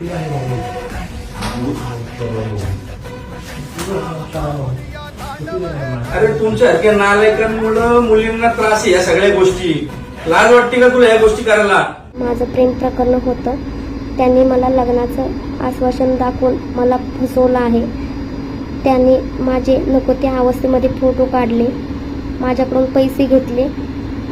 अरे तुमच्यासारख्या नालायकांमुळं मुलींना त्रास आहे या सगळ्या गोष्टी. लाज वाटते का तुला या गोष्टी करायला? माझं प्रेम प्रकरण होतं. त्यांनी मला लग्नाचं आश्वासन दाखवून मला फसवलं आहे. त्यांनी माझे नको त्या अवस्थेमध्ये फोटो काढले. माझ्याकडून पैसे घेतले.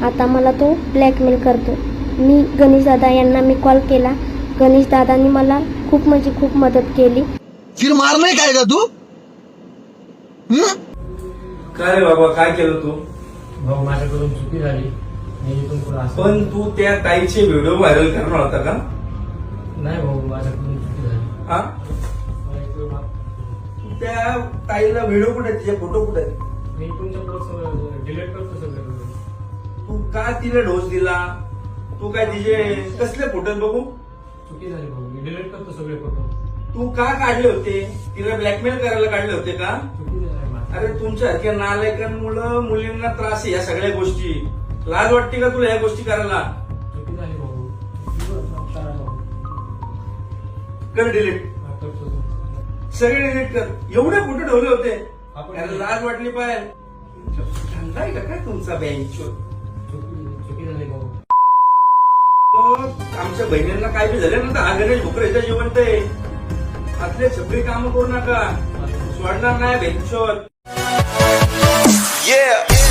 आता मला तो ब्लॅकमेल करतो. मी गणेश दादा यांना मी कॉल केला. गणेश दादांनी मला खूप म्हणजे खूप मदत केली. फिर मारने का आएगा तू? हम्म? काय रे बाबा काय केलं तू? भाऊ माझ्याकडून चुकी झाली. मी इथून पुढे असं पण तू त्या ताईचे व्हिडिओ व्हायरल करणार होता का? नाही भाऊ माझ्याकडून चुकी झाली. हा? मला तू त्या ताईला व्हिडिओ कुठे आहे? तिचे फोटो कुठे आहेत? मी तुमच्या पुढं डिलीट करतो सगळं. तू का तिला डोस दिला? तू काय तिचे कसले फोटो आहेत बघू? चुकी झाली भाऊ मी डिलीट करतो सगळे फोटो तू का काढले होते? तिला ब्लॅकमेल करायला काढले होते का? चुकी झाली माझी. अरे तुमच्या सारख्या नालायकांमुळं मुलींना त्रास आहे या सगळ्या गोष्टी. लाज वाटते का तुला या गोष्टी करायला? चुकी झाली भाऊ. करा भाऊ. कर डिलीट हा, करतो तो. सगळे डिलीट कर. एवढे फोटो ठेवले होते. आपण- लाज वाटली पाहिजे धंदा आहे का काय तुमचा बँकचो चुकी चुकी झाली भाऊ आमच्या बहिणींना काय बी झालं ना तर हा गणेश भोकर ते जिवंत सगळी कामं करू नका. सोडणार नाही भेटशोर Yeah.